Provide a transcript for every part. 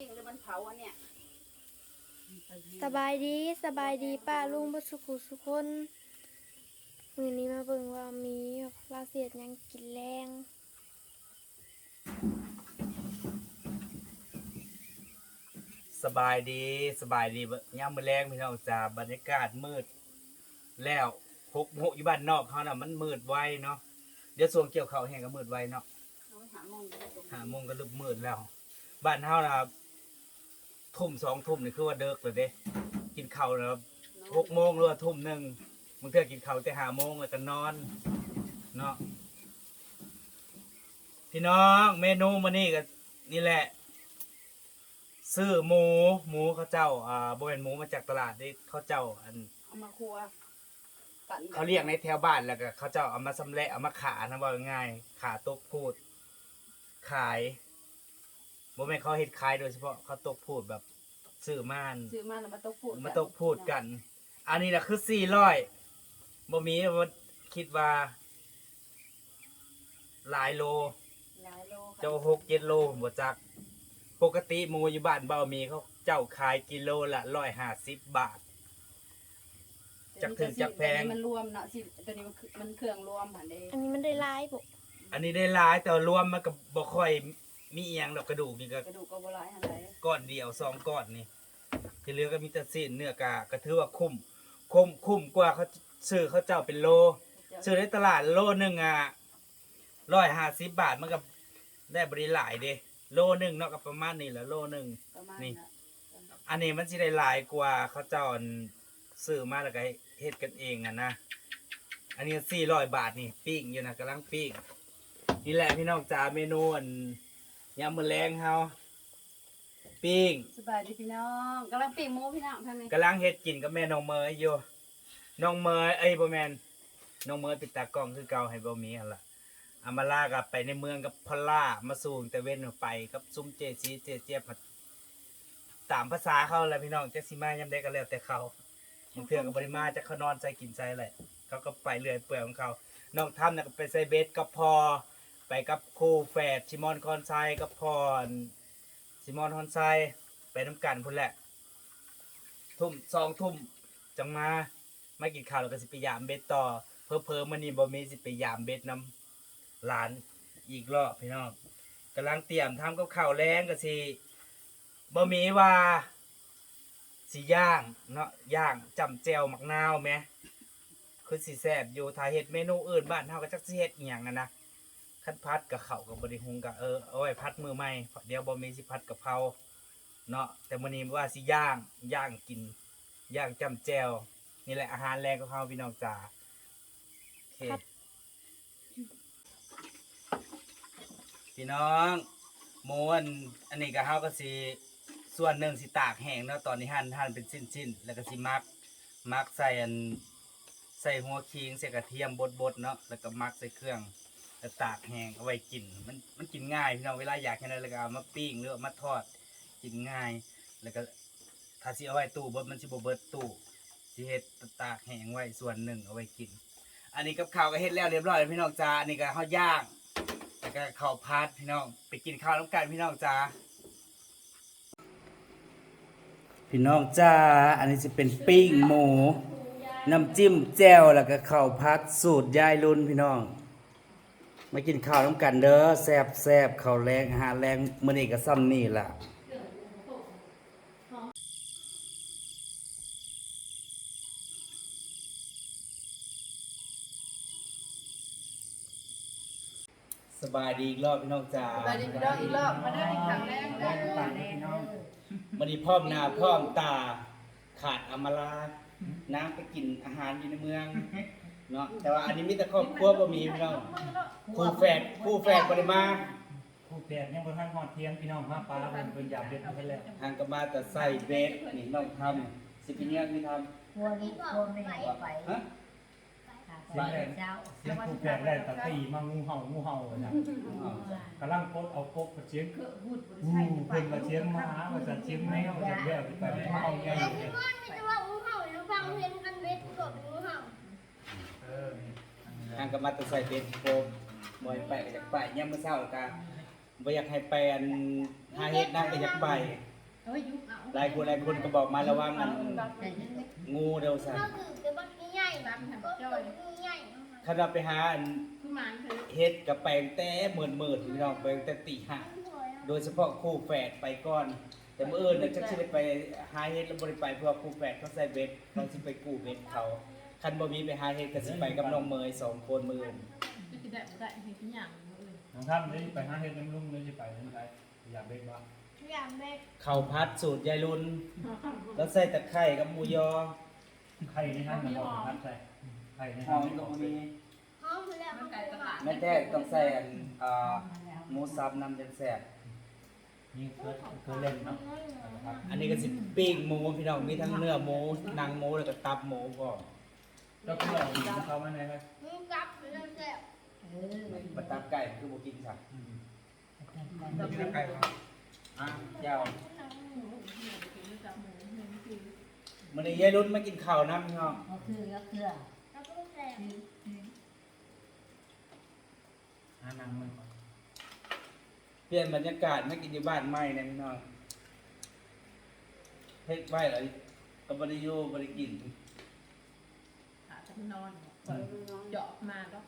จริงหรือมันเผาอันเนี้ยสบายดีสบายดีป้าลุงบ่สุขุสุคนมื้อนี้มาเบิ่งว่ามีลาเสียดหยังกินแรงสบายดีสบายดีเบิ่งยามมื้อแรงพี่น้องจ้าบรรยากาศมืด แล้วพกโมอยู่บ้านนอกเขาน่ะมันมืดไวเนาะเดี๋ยวส่วงเกี่ยวข้าวแห้งก็มืดไวเนาะเอาไปหาโมงอยู่ตรงหาโมงก็เริ่มมืดแล้ว บ้านเฮาน่ะ ทุ่มสองทุ่มนี่คือว่าเดิกเลยเด้กินข้าวแล้วหกโมงหรือว่าทุ่มหนึ่งบางเทื่อกินข้าวแต่หาโมงแล้วก็นอนเนาะพี่น้องเมนูมื้อนี้ก็นี่แหละ ซื้อหมูหมูเขาเจ้าอ่าบ่เป็นหมูมาจากตลาดนี่เขาเจ้าอันเอามาครัวปั่นเขาเรียกในแถวบ้านแล้วก็เขาเจ้าเอามาสำเร็จเอามาขานะว่าง่ายๆขาตกพูด ขาย บ่แม่นเขาเฮ็ดขายโดยเฉพาะเขาตกพูดแบบซื้อม่านซื้อมาแล้วมาตกพูดมาตกพูดกัน อันนี้นะคือสี่ร้อยบ่มีว่าคิดว่า หลายโล หลายโลค่ะเจ้าหกเจ็ดโลบ่จัก ปกติหมูอยู่บ้านเบามีเขาเจ้าขายกิโลละร้อยห้าสิบบาท จักถึงจักแพงตัวนี้มันรวมเนาะสิตัวนี้มันคือมันเครื่องรวมหันเด้อันนี้มันได้หลายบ่อันนี้ได้หลายแต่ว่ารวมมันก็บ่ค่อย มีเอียงดอกกระดูกนี่ก็กระดูกก็บ่หลายหันใดก้อนเดียวสองก้อนนี่ที่เหลือก็มีแต่สิ้นเนื้อกาก็ถือว่าคุ้มคุ้มคุ้มกว่าเขาซื้อเขาเจ้าเป็นโล ซื้อในตลาดโลหนึ่งอะร้อยห้าสิบบาทมันก็ได้บริหลายเด้โลหนึ่งเนาะก็ประมาณนี้แหละโลหนึ่งประมาณนี่น่ะอันนี้มันสิได้หลายกว่าเขาเจ้าอันซื้อมาแล้วก็เฮ็ดกันเองอะนะ อันนี้สี่ร้อยบาทนี่ปิ้งอยู่นะกำลังปิ้งนี่แหละพี่น้องจ๋าเมนูอัน ยำมือแรงเฮาปิ้งสบายดีพี่น้องกำลังปิ้งหมูพี่น้องทางนี้กำลังเฮ็ดกินกับแม่น้องเมยอยู่น้องเมยเอ้ยบ่แม่นน้องเมยปิดตากล้องคือเก่าให้บ่มีหั่นล่ะอามาลากับไปในเมืองกับพอลล่ามาสูงแต่เว้นออกไปกับซุ้มเจซีเจเจี๊ยบมาตามภาษาเขาแหละพี่น้องจักสิมายามใดก็แล้วแต่เขาบางเทื่อก็บ่ได้มาจักเขานอนใส่กินใส่แหละเขาก็ไปเรื่อยเปื่อยของเขาน้องทำน่ะก็ไปใส่เบสกับพอ ไปกับครูแฝดชิมอนคอนไซกับพรชิมอนคอนไซไปน้ำกันพุ่นแหละ ทุ่มสองทุ่มจังมาไม่กินข้าวแล้วก็สิไปยามเบ็ดต่อ เพอเพอๆมันนี่บ่มีสิไปยามเบ็ดน้ำหลานอีกรอบพี่น้องกำลังเตรียมทำกับข้าวแรงก็สิบ่มีว่าสิย่างเนาะย่างจำแจวมักนาวแหมคือสิแซ่บอยู่ถ้าเฮ็ดเมนูอื่นบ้านเฮาก็จักสิเฮ็ดอีหยังอะนะ คันพัดกับข้าวก็บ่ได้หุงก็เออเอาไว้พัดมือใหม่เดี๋ยวบ่มีสิพัดกับเพราเนาะแต่วันนี้ว่าสิย่างย่างกินย่างจำแจวนี่แหละอาหารแรงของเขาพี่น้องจ๋าโอเคพี่น้องหมูอันอันนี้ก็เฮาก็สิส่วนหนึ่งสิตากแห้งเนาะตอนนี้หั่นหั่นเป็นชิ้นๆแล้วก็สิมักมักใส่อันใส่หัวคิงใส่กระเทียมบดๆเนาะแล้วก็มักใส่เครื่อง แล้วตากแห้งเอาไว้กิน มันมันกินง่ายพี่น้องเวลาอยากแค่นั้นแล้วก็เอามาปิ้งหรือเอามาทอดกินง่าย แล้วก็ถ้าสิเอาไว้ตู้เบิดมันสิบ่เบิดตู้สิเฮ็ดตากแห้งไว้ส่วนหนึ่งเอาไว้กิน อันนี้กับข้าวก็เฮ็ดแล้วเรียบร้อยพี่น้องจ้าอันนี้ก็ข้าวย่างแล้วก็ข้าวพัดพี่น้องไปกินข้าวน้ำกันพี่น้องจ้าพี่น้องจ้า อันนี้จะเป็นปิ้งหมู น้ำจิ้มแจ่วแล้วก็ข้าวพัดสูตรยายรุ่นพี่น้อง มากินข้าวน้ำกันเด้อแซ่บแซ่บข้าวแรงอาหารแรงมื้อนี้ก็ซ้ำนี่ล่ะสบายดีอีกรอบพี่น้องจ๋าสบายดีพี่น้องอีกรอบมาได้อีกครั้งแรกเด้อวันนี้พร้อมหน้าพร้อมตา ขาดอำมาลาน้ำไปกินอาหารอยู่ในเมือง เนาะแต่ว่าอันนี้มีแต่ครอบครัวบ่มีพี่น้องคู่แฝดคู่แฝดบ่ได้มาผู้แปดยังบ่ทันฮอดเที่ยงพี่น้องมาปลาเพิ่นเพิ่นอยากเด็ดเพิ่นแล้วทางก็มาแต่ใส่เบสนี่น้องทำสิเป็นยังมีทพวกนี้พวกไม่ไหนไปำฮะเสียงเจ้าเสียงผู้แปดได้ตะตีมางูเห่างูเห่าน่ะกำลังกดเอากบกับเสียงอู้เพิ่นมาเสียงหมาว่าจะเสียงแมวจะแล้วไปงูเห่าใหญ่เลยไม่ได้ว่างูเห่าหรือฟังเพลงกันเบ็ดกดงูเห่าเออ ทางก็มาแต่ใส่เบสโฟมบ่อยไปก็อยากไปยามมื้อเช้าก็บ่อยากให้ไปอันหาเฮ็ดนั่งก็อยากไปเเฮ้ยยุบเอาหลายคนหลายคนก็บอกมาแล้วว่ามันแต่ยังไม่งูเดียวสั่นตามแถมจ้อยถ้าเราไปหาอันคือมันคือเฮ็ดกับแปลงแต่เหมือนเมิดพี่น้องแปลงแต่ตีห้าโดยเฉพาะคู่แฝดไปก่อนแต่เมื่อเอิญเนี่ยจะสิได้ไปหาเฮ็ดแล้วบ่ได้ไปเพราะว่าคู่แฝดเขาใส่เบ็ดเขาสิไปกู้เบ็ดเขา คันบ่มีไปหาเฮ็ดก็สิไปกับน้องเมยสองคนมื้ออื่นจะกินได้บ่ได้ให้ทุกอย่างเลยน้องท่านได้ไปหาเฮ็ดน้ำลุ่มได้สิไปนั่นไปอยากเบ็ดว่าข้าวผัดสูตรยายรุนแล้วใส่ตะไคร้กับหมูยอไข่ในท่านนะบอกท่านใส่ไข่ในหท่าอนมไม่ก็บอกมีมันไก่ตลาดแม่แท้ต้องใส่อันอ่าหมูสับน้ำจังแซ่บนี่เคยเคยเล่นเนาะครับอันนี้ก็สิปิ้งหมูพี่น้องมีทั้งเนื้อหมูหนังหมูแล้วก็ตับหมูพร้อมเจ้าคือเอาดีของเขามาไหนไหมเออบัดตับไก่คือบ่กินครับอืมอะเจ้ามื้อนี้ยายรุนมากินข้าวน้ำพี่น้องก็คือก็คือหานังมันก่อนเปลี่ยนบรรยากาศมากินอยู่บ้านใหม่นะพี่น้องเฮ็ดไว้แล้วก็บ่ได้อยู่บ่ได้กิน ขาจะนอนเจาะมาก็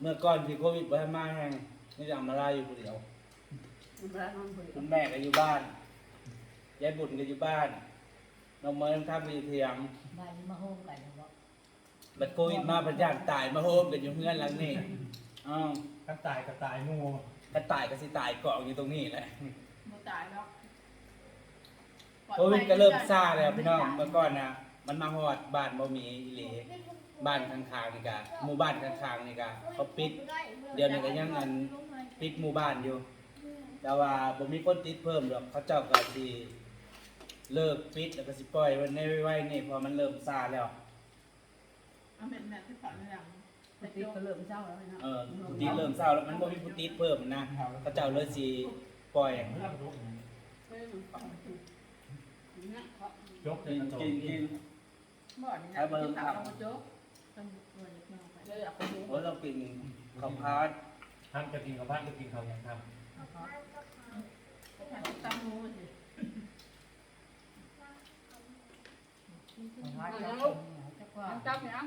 เมื่อก่อนที่โควิดบ่ให้มาแฮงนี่จะเอามาลาอยู่ผู้เดียวคุณแม่ก็อยู่บ้าน ยายบุญก็อยู่บ้าน น้องเมย์น้องท่าไปอยู่เถียงบ้านมาโฮมกันนะบอกบัดโควิดมาพระเจ้าตายมาโฮมกันอยู่เฮือนหลังนี้อ้าวถ้าตายก็ตายงูถ้าตายก็สิตายเกาะอยู่ตรงนี้แหละ บ่ตายแล้วโควิดก็เริ่มซ่าแล้วพี่น้องเมื่อก่อนนะมันมาฮอดบ้านบ่มีอีหลีบ้านข้างๆนี่กะหมู่บ้านข้างๆนี่กะเขาปิด เดี๋ยวนี้ก็ยังอันปิดหมู่บ้านอยู่ แต่ว่าบ่มีคนติดเพิ่มหรอกเขาเจ้าก็สิเลิกปิดแล้วก็สิปล่อยไว้ในไว้นี่เพอมันเริ่มซ่าแล้ว เอาแม่แม่ที่ฝันอย่างแต่ติดก็เริ่มเศร้าแล้วนะเออผู้ติดเริ่มเศร้าแล้วมันบ่มีผู้ติดเพิ่มนะเขาเจ้าเลยสิปล่อยจกเลยกินนะโตกินกิน บ่นี่นะที่ถามเราโจ๊กต้องตัวเล็กน้อยไปเลยอยากไปดูโอ้เรากินข้าวพาดทำจะกินข้าวผัดจะกินข้าวยังทตั้งมูสิเพราะว่าจะกินจะกว่าจับเนี่ย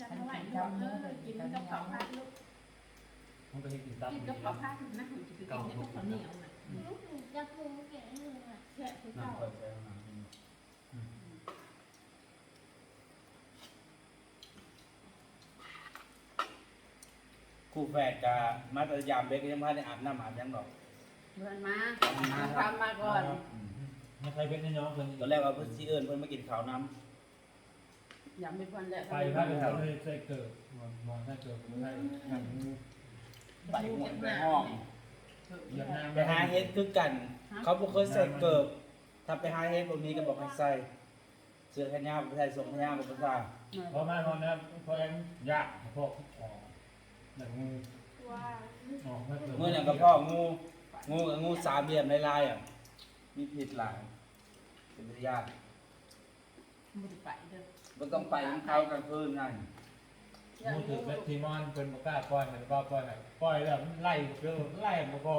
จับเท่าไหร่เออกินกับข้าวผัดลูกำมันก็ให้กินตับกินกับข้าวผัดนะถึงจะกินกับข้าวเหนียวนะแค่ทุกน้ำข้าวเปิดใส่น้ำ คู่แฝดกับมาตรยามเบกยังพันได้อาบน้ำอาบยังดอกเดินมาทำมาก่อนไม่ใช่เป็นน้องคนตอนแรกว่าเพิ่นสิเอิ้นเพิ่นมากินข้าวน้อยากมีคนแหละไปพาไปแถวเลยใส่เกิดมองใส่เกิดไม่ใช่หนังงูำไปหมดไปห้องอย่างนั้นไปหาเฮ็ดคือกัน เขาบ่เคยใส่เกิบถ้าไปหาเฮ็ดบ่มีก็บอกให้ใส่เสื้อแขนยาวบ่ใส่ทรงแขนยาวบ่ใส่พอมาพอนะพอเอ็มยากพวกอ๋อ หนังงูอ๋อไม่เกิดเมื่อนั้นก็พ่องูงูกับงูสามเหลี่ยมลายๆอะมีผิดหลายเป็นไปยากมันไปเด้อบ่ต้องไปของเขากลางคืนนั่นงูถือเป็นทีมอนเป็นบกล้าปล่อยมันก็ปล่อยไหนปล่อยแล้วไล่เกินไล่มาก็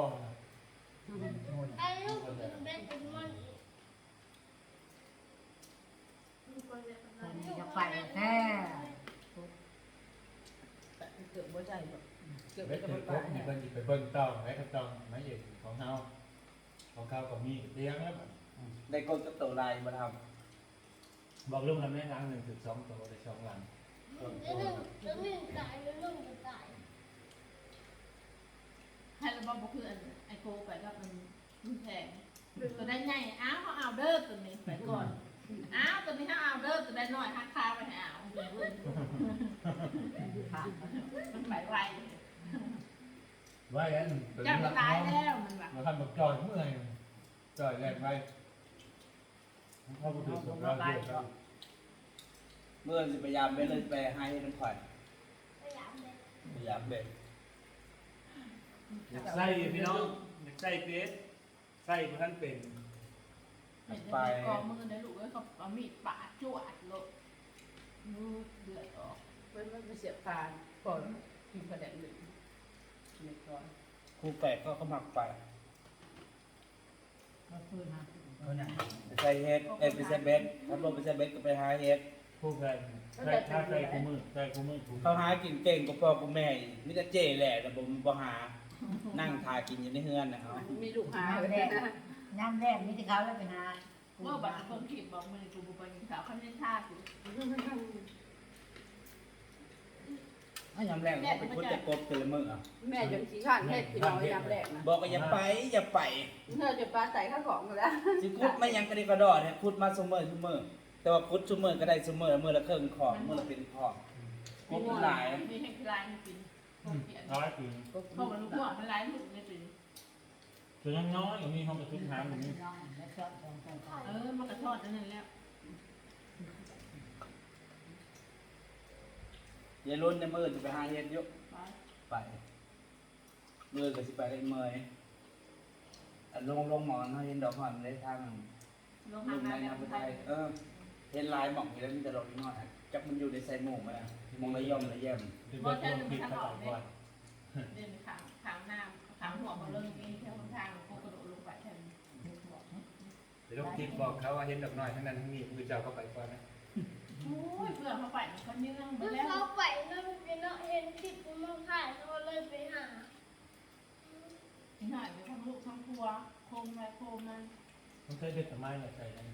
จะไปแท้เกื อบบ่ใจแบบเกือบเบ็ดจะถืบ่อไปพกนี่เป็นไปเบิ้งต้องไอ้กระจองไม้เอกของเฮาของเขาก็มีเลี้ยงแล้วได้กดกับตัวลายมาทบอกลุงทำได้ครั้งหนึ่งถึงสองตัวได้สองหลังให้ระบบบ่คืออันไอโคไปก็มันมันแพงตัวได้ใหญ่อ้าวเขาเอาเด้อตัวนี้ไปก่อน อ้าวตัวนี้เขาเอาเด้อตัวได้น้อยหักคาไปให้เอามันไปไวไว้กันจับตายแล้วมันแบบมาทำแบบจอยเมื่อยจอยแรงไปเขาพูดถึงสุดเราเยอะครับำเมื่อสิพยายามไปเลยไปหาเฮ็ดน้ำข่อยพยายามเบ็ดใส่พี่น้องใส่เฟสใส่ท่านเป็น เห็นในกองมือในลูกเอ้ยเขาเอามีดปาดจวดเลยมือเดือดออกเป็นไม่เสียบตาก่อนกินกระเด็นหนึ่งในก่อนครูแฝดก็เขาหมักไปก็คือนะเอาเนี่ยไปใส่เฮ็ดเอ้ยไปใส่เบ็ดถ้าบ่ไปใส่เบ็ดก็ไปหาเฮ็ดผู้ใครใส่ถ้าใส่กูมือใส่กูมือกูเขาหากินเก่งกว่าพ่อกับแม่อีกมีแต่เจ้แหละแต่บ่บ่หานั่งทากินอยู่ในเฮือนนะเอามีลูกหาเลแรยนะ น้ำแรกมีแต่เขาแล้วไปหาเมื่อบัตรคนขีดบอกมือกูบุไปกินข้าวข้าวเล่นท่ากูถ้ายามแรงเขาไปคุดแต่กบแต่ละมื้ออะแม่จนขี้ข้านเฮ็ดพี่น้อยยามแรกนะบอกก็อย่าไปอย่าไปเธอจะปลาใส่ข้าวของแล้วสิคุดไม่ยังกระดิกกระดอเนี่ยคุดมาซุมื้อซุมื้อแต่ว่าคุดซุมื้อก็ได้ซุมื้อมื้อละครึ่งของมื้อละเป็นของกบมันหลายมีแห่งลายมันกินพวกเขียนร้อยปีพวกมันลูกหัวมันลายลูกเลยเป็น ตัวยังน้อยอย่างนี้เขาไปทุกทางอย่างนี้เออมันกระทอดนั่นแหล้วยายรุ่นในมือสิไปหาเฮ็ดอยู่ไปมือก็สิไปได้เมยอันลงลงหมอนเฮาเห็นดอกหอมได้ทางลงลุหาในนแล้วน้ำไปไทยเออเห็นลายหมองอยู่แล้วมีแต่ดอกน้อยจักมันอยู่ในใส่หมู่มาแล้วมองระย่อมระแย่มจะเบิดรวมผิดเขาก่อนเดินขางขางหน้าขางหัวมาเริ่มกินแค่ข้างทางกูกระโดดลงไปแทน เดี๋ยวต้องคิดบอกเขาว่าเห็นดอกน้อยทั้งนั้นทั้งนี้คือเจ้าเข้าไปก่อนนะโอ้ยเพื่อนเขาไปเขาเนื่องไปเมื่อแล้วเขาไปนั่นเป็นเนาะเห็นคลิปมันถ่ายเขาเลยไปหาหายไปทั้งลูกทั้งครัวโคมไปโคมมันต้องใช้เด็ดสมัยเนี่ยใส่กัน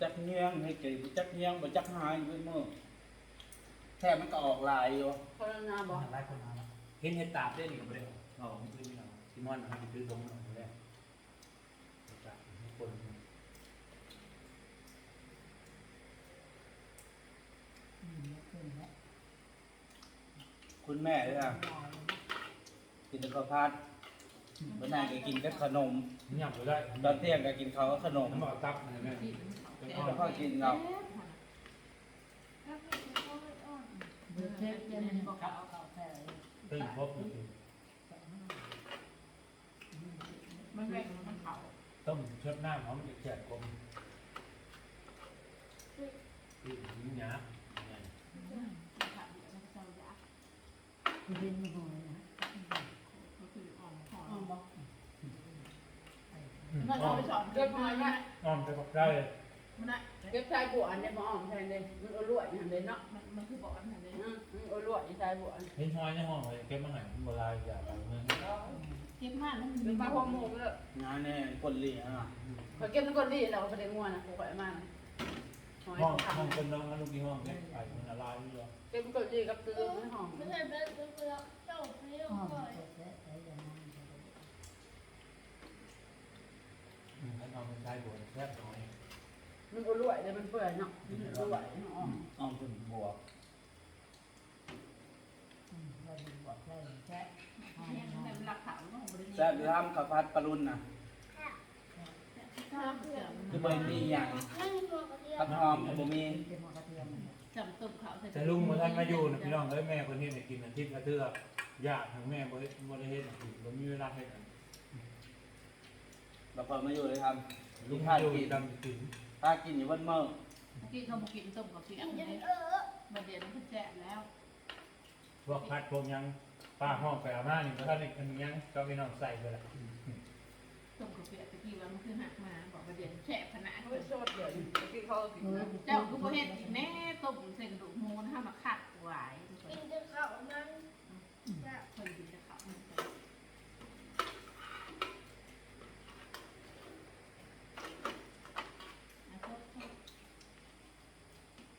จักเงี้ยงให้เก๋จักเงี้ยงบ่จักหายอยู่มื้อแท้มันก็ออกลายอยู่โคโรนาบอกหลายคนมาแล้วเห็นเห็ดตาบได้หนึ่งประเด็นอ๋อผมซื้อไม่เอาที่มอนนะครับซื้อตรงนั้นแรกจากคน อืมขึ้นแล้ว คุณแม่ด้อกินแต่ข้าวผัดวันนั้นก็กินแต่ขนมหยับเลยได้ตอนเที่ยงก็กินข้าวกับขนมน้ำบอกตับนะแม่แล้วก็กินเราเบิดเทปเจนบอกเขาเขาแท้ตึ้งครบเลยมันแบ่งมันเขาต้มเชือดหน้าเขามันจะแฉะกลมอืมหยาบ ขาดเดี๋ยวมันเจ้ายักษ์ คือ ดินมันหอยอ่อนหออ๋อมอกมันอ้อเอามไปสอนเก็บมาเนี่ยอ้อมจะบอกได้เลยมันน่ะเก็บชายบัวอันนี้มาอ้อมแทนเลยมันอร่อยอย่างเด่นเนาะมันมันคือบอกอันนั้นเลยอืมมันอร่อยชายบัวเห็นหอยในห้องเลยเก็บมาใหายโบราณอย่าไปเมืองเก็บมากแล้วมันเป็นปลาหัวหมูเลยงานแน่คนเลี้ยอะพอเก็บมันก็ดีเราก็ได้งัวนะกูข่อยมากหอยห้องห้องคนน้องลูกที่ห้องเนี่ยไปมันละลายอยู่เก็ บมันก็ดีกับตื้อไม่หอมไม่ใช่เป็นเป็นเจ้าไม่ยออ้อมมปล่อยเสร็จแล้วไอ้ยังนั่งท่านเอาไปใช้บวชแค่หอยมันอร่อยเลยมันเปื่อยเนาะมันอร่อยเนาะอ้อมถึงบวกอืมเราดูบอกแค่ห้องเนี่ยนอนมันหลักฐานของบริษัทแซ่บหรือทำข้าวผัดปรุนนะข้าวเสื่อมคือบ่มีหยังนั่งตัวกระเทียผัมดหอมก็บ่มี จำต้มขาวแต่ลุงมาท่านมาอยู่นะพี่น้องเอ้ยแม่คนนี้เนี่ยกินอาทิตย์ละเทื่อยากทั้งแม่บริบริเฮ็ดกินบ่มีเวลาเฮ็ดเราพอมาอยู่เลยครับลุงมาอยู่ดำกินถ้ากินอยู่วันมื้อกินเขาบอกกินต้มกับเปียกกินจเลยนเออมาเดี๋ยวมันแซ่บแล้วพวกพัดพวกยังป้าห้องไปอาม่านี่ก็ท่านนี่กันยังก็พี่น้องใส่ไปละต้ม กี้ว่ามันคือหักมาบอกมาเดี๋ยวแซ่บขนาดเขาชดเดี๋ยวที่เขากินเจ้าคือประเภทอีกแน่ต้มใส่กระดูกมูนะถ้ามาขัดหวายกินจนเขานั้นจะเคยกินจะขับมัน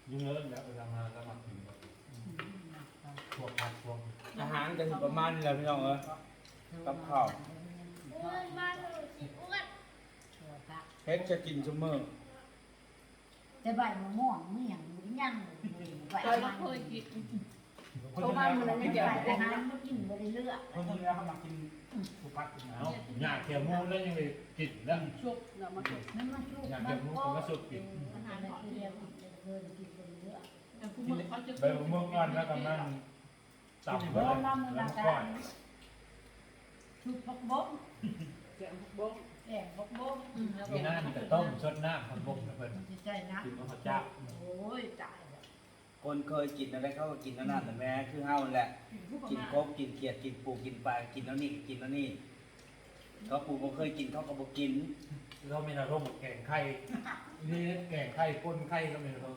ยุ่งเลิศแล้วเวลามาแล้วมากินพวกพัดพวกอาหารก็สิประมาณนี้แหละพี่น้องเอ้ยกับข้าวอ้วนบ้านหนูสิอ้วน ตัวพระ เฮ็ดจะกินซุมื้อแต่ใบมะม่วงมันยังมันยังใบเคยมันเคยกินเขาบ้านมันนั่นไม่เกี่ยวใบกับอาอาหาหารรมันกินบ่ได้เลือกคนที่แล้วเขามากินสุปัดกินเอาอยากเกี่ยวมูแล้วยังไปกินแล้วชุบเนาะมาชุบมันมาชุบอยากมัเกี่ยนวมูก็ก็มาสุกกินอาหารมันหอมเรีเดียยกวเกินกินบ่ได้เลือกแต่ผู้มือเขาจะใบมะม่วงงอนแล้วก็มันต่ำไปบ่เลยนำมันแล้วละก็กันชุบผักบก แกงบ้งแกงผักบกมีหน้ามีแต่ต้มชดน้ำผักบกนะเพิ่นมันสิใช่นะกินกับข้าวเจ้าโอ้ยตายแล้วคนเคยกินอะไรเขาก็กินนั่นนั่นแต่แม่คือเฮาแหละ ผู้ประกินมาณกบกินเขียดกินปูกินปลากินแล้วนี่กินแล้วนี่เขาปูบ่เคยกินเขาก็บ่กินเราไม่น่าร่มแก่งไข่นี่แก่งไข่ก้นไข่ก็ไม่รู้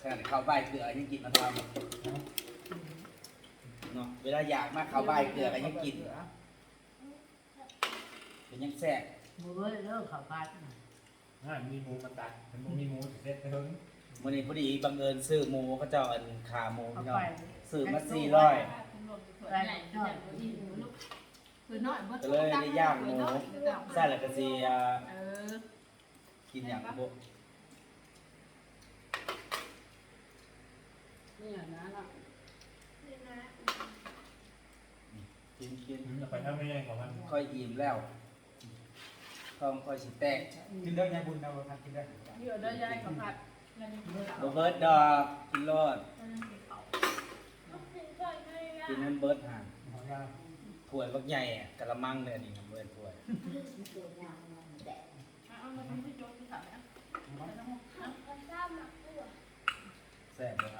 ขนาดข้าวใบเกลือยังกินมาทำ เนาะเวลาอยากมากข้าวใบเกลือก็ยังกินเป็นยังแซ่บมือเลิกเขาพัดน่ะง่ายมีหมูมาตัดเห็นบ่มีหมูเสร็จเถิงวันนี้พอดีบังเอิญซื้อหมูเขาเจ้าอันขาหมูเอาพี่น้อไปงซื้อมาสี่ร้อยคือน้อยบ่ก็เลยได้ย่างหมูใส่แล้วก็สิอ่าเออกินอย่างบ่นี่อย่างนั้นอะ กิน กินเอาไปถ้าไม่ใช่ของมันค่อยอิ่มแล้วท้องค่อยสิแตกกินได้ยังบุญนะว่ากินได้เยอะได้ยายกับผัดบ่เบิดดอกกินรอดกินนั้นเบิดห่างหอยาถ้วยบักใหญ่อะกะละมังเลยนี่ครับเบิดถ้วยเอามาทำที่โจ๊กที่ขาแล้วแซ่บบ่เอา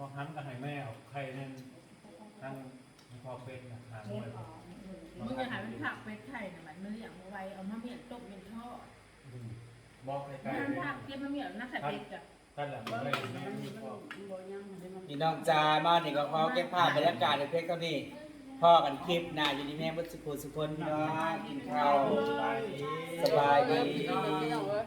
มองหันกับให้แม่เอาไข่นั่นทั้งพอเป็นนะหางไว้มึงจะหาเป็นผักเป็นไข่เนี่ยมันมันเลี้ยงเอาไว้เอามาเมี่ยนต้มเป็นทอดบอกใกล้มันๆผักเก็บมาเมี่ยนน่าใส่เป็ดอะท่านหลังบ่ไม่ได้ได้มันมีมันพ่อบ่ยังมันได้มันพี่น้องจ้ามานี่ก็ขอเก็บภาพบรรยากาศในเพลงเท่านี้พ่อกันคลิปหน้าอยู่ดีแม่บ่สุขสุขคนพี่น้องกินข้าวสบายดีสบายดีพี่น้องเอ้ย